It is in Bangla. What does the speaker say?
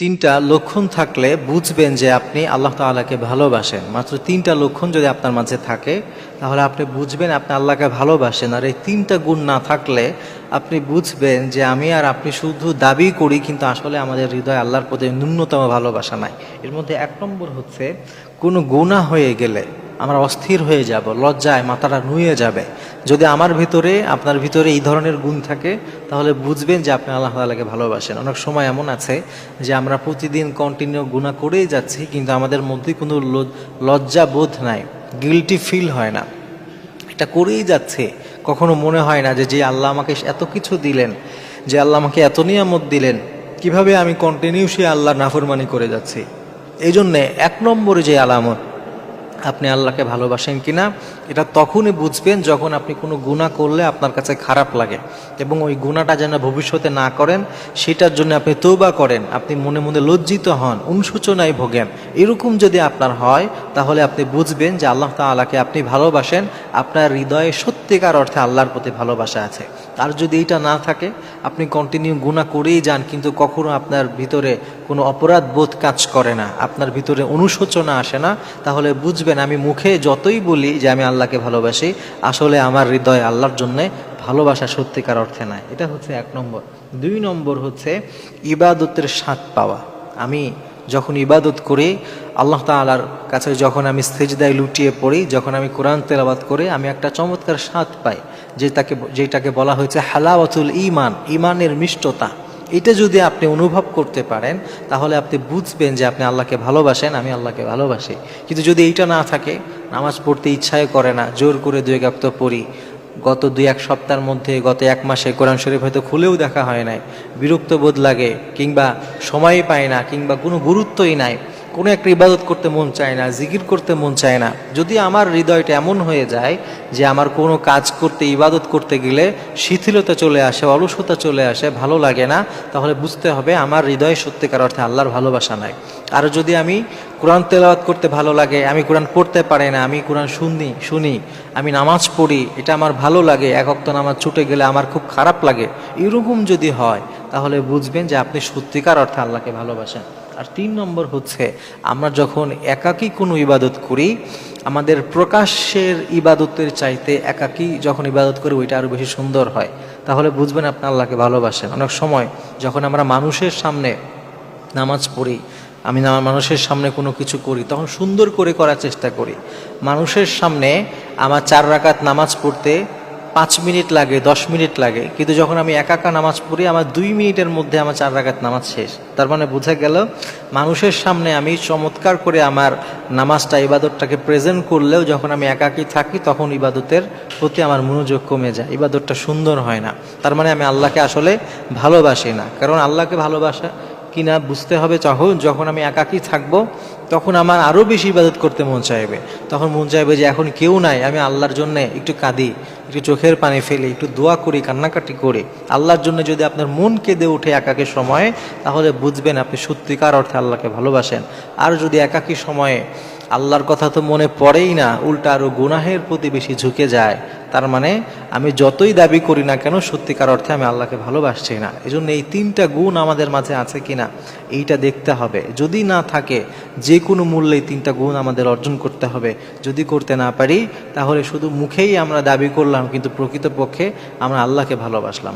তিনটা লক্ষণ থাকলে বুঝবেন যে আপনি আল্লাহ তাল্লাহকে ভালোবাসেন। মাত্র তিনটা লক্ষণ যদি আপনার মাঝে থাকে, তাহলে আপনি বুঝবেন আপনি আল্লাহকে ভালোবাসেন। আর এই তিনটা গুণ না থাকলে আপনি বুঝবেন যে আমি আর আপনি শুধু দাবি করি, কিন্তু আসলে আমাদের হৃদয় আল্লাহর প্রতি ন্যূনতম ভালোবাসা নাই। এর মধ্যে এক নম্বর হচ্ছে, কোনো গুণা হয়ে গেলে আমরা অস্থির হয়ে যাব, লজ্জায় মাথাটা নুয়ে যাবে। যদি আমার ভিতরে, আপনার ভিতরে এই ধরনের গুণ থাকে, তাহলে বুঝবেন যে আপনি আল্লাহ তালাকে ভালোবাসেন। অনেক সময় এমন আছে যে আমরা প্রতিদিন কন্টিনিউ গুণা করেই যাচ্ছি, কিন্তু আমাদের মধ্যে কোনো লজ্জা বোধ নাই গিলটি ফিল হয় না। এটা করেই যাচ্ছে। কখনো মনে হয় না যে যে আল্লাহ আমাকে এত কিছু দিলেন, যে আল্লাহ আমাকে এত নিয়ামত দিলেন, কীভাবে আমি কন্টিনিউ সে আল্লাহর নাফরমানি করে যাচ্ছি? এই জন্যে এক নম্বরে যে আলামত আপনি আল্লাহকে ভালোবাসেন কিনা? এটা তখনই বুঝবেন যখন আপনি কোনো গুণা করলে আপনার কাছে খারাপ লাগে এবং ওই গুণাটা যেন ভবিষ্যতে না করেন, সেটার জন্য আপনি তৌবা করেন, আপনি মনে মনে লজ্জিত হন, অনুশোচনায় ভোগেন। এরকম যদি আপনার হয়, তাহলে আপনি বুঝবেন যে আল্লাহ তাআলাকে আপনি ভালোবাসেন, আপনার হৃদয়ে সত্যিকার অর্থে আল্লাহর প্রতি ভালোবাসা আছে। আর যদি এটা না থাকে, আপনি কন্টিনিউ গুণা করেই যান, কিন্তু কখনো আপনার ভিতরে কোনো অপরাধ বোধ কাজ করে না, আপনার ভিতরে অনুশোচনা আসে না, তাহলে বুঝবেন আমি মুখে যতই বলি যে আমি আল্লাহকে ভালোবাসি, আসলে আমার হৃদয় আল্লাহর জন্যে ভালোবাসা সত্যিকার অর্থে নাই। এটা হচ্ছে এক নম্বর। দুই নম্বর হচ্ছে ইবাদতের স্বাদ পাওয়া। আমি যখন ইবাদত করি, আল্লাহ তাআলার কাছে যখন আমি সেজদায় লুটিয়ে পড়ি, যখন আমি কোরআন তেলাবাত করি, আমি একটা চমৎকার স্বাদ পাই যে তাকে যেটাকে বলা হয়েছে হালাওয়াতুল ইমান ইমানের মিষ্টতা। এটা যদি আপনি অনুভব করতে পারেন, তাহলে আপনি বুঝবেন যে আপনি আল্লাহকে ভালোবাসেন, আমি আল্লাহকে ভালোবাসি। কিন্তু যদি এইটা না থাকে, নামাজ পড়তে ইচ্ছাই করে না, জোর করে দুই একাক্ত পড়ি। গত দুই এক সপ্তাহের মধ্যে, গত এক মাসে কোরআন শরীফ হয়তো খুলেও দেখা হয় নাই। বিরক্ত বোধ লাগে, কিংবা সময় পায় না, কিংবা কোনো গুরুত্বই নাই। কোনো একটা ইবাদত করতে মন চায় না, জিকির করতে মন চায় না, যদি আমার হৃদয়টা এমন হয়ে যায় যে আমার কোনো কাজ করতে, ইবাদত করতে গেলে শিথিলতা চলে আসে, অলসতা চলে আসে, ভালো লাগে না, তাহলে বুঝতে হবে আমার হৃদয় সত্যিকার অর্থে আল্লাহর ভালোবাসা নাই। আর যদি আমি কোরআন তেলাওয়াত করতে ভালো লাগে, আমি কোরআন পড়তে পারি না, আমি কোরআন শুনি শুনি, আমি নামাজ পড়ি, এটা আমার ভালো লাগে, এক অক্ত নামাজ ছুটে গেলে আমার খুব খারাপ লাগে, এরকম যদি হয় তাহলে বুঝবেন যে আপনি সত্যিকার অর্থে আল্লাহকে ভালোবাসেন। আর তিন নম্বর হচ্ছে, আমরা যখন একাকী কোনো ইবাদত করি, আমাদের প্রকাশ্যের ইবাদতের চাইতে একাকী যখন ইবাদত করি, ওইটা আরও বেশি সুন্দর হয়। তাহলে বুঝবেন আপনি আল্লাহকে ভালোবাসেন। অনেক সময় যখন আমরা মানুষের সামনে নামাজ পড়ি, আমি না মানুষের সামনে কোনো কিছু করি, তখন সুন্দর করে করার চেষ্টা করি। মানুষের সামনে আমার চার রাকাত নামাজ পড়তে পাঁচ মিনিট লাগে, দশ মিনিট লাগে। কিন্তু যখন আমি একাকা নামাজ পড়ি, আমার দুই মিনিটের মধ্যে আমার চার রাকাত নামাজ শেষ। তার মানে বোঝা গেল, মানুষের সামনে আমি চমৎকার করে আমার নামাজটা, ইবাদতটাকে প্রেজেন্ট করলেও যখন আমি একাকী থাকি, তখন ইবাদতের প্রতি আমার মনোযোগ কমে যায়। ইবাদতটা সুন্দর হয় না। তার মানে আমি আল্লাহকে আসলে ভালোবাসি না। কারণ আল্লাহকে ভালোবাসা কিনা বুঝতে হবে যখন যখন আমি একাকি থাকব, তখন আমার আরও বেশি ইবাদত করতে মন চাইবে। তখন মন চাইবে যে এখন কেউ নাই, আমি আল্লাহর জন্য একটু কাঁদি, একটু চোখের পানি ফেলি, একটু দোয়া করি, কান্নাকাটি করে। আল্লাহর জন্য যদি আপনার মন কেঁদে ওঠে একাকি সময়ে, তাহলে বুঝবেন আপনি সত্যিকার অর্থে আল্লাহকে ভালোবাসেন। আর যদি একাকি সময়ে আল্লাহর কথা তো মনে পড়েই না, উল্টা আরও গুনাহের প্রতি বেশি ঝুঁকে যায়। তার মানে আমি যতই দাবি করি না কেন, সত্যিকার অর্থে আমি আল্লাহকে ভালোবাসছি না। এই জন্য এই তিনটা গুণ আমাদের মাঝে আছে কিনা, এইটা দেখতে হবে। যদি না থাকে যে কোনো মূল্যে তিনটা গুণ আমাদের অর্জন করতে হবে। যদি করতে না পারি, তাহলে শুধু মুখেই আমরা দাবি করলাম, কিন্তু প্রকৃতপক্ষে আমরা আল্লাহকে ভালোবাসলাম।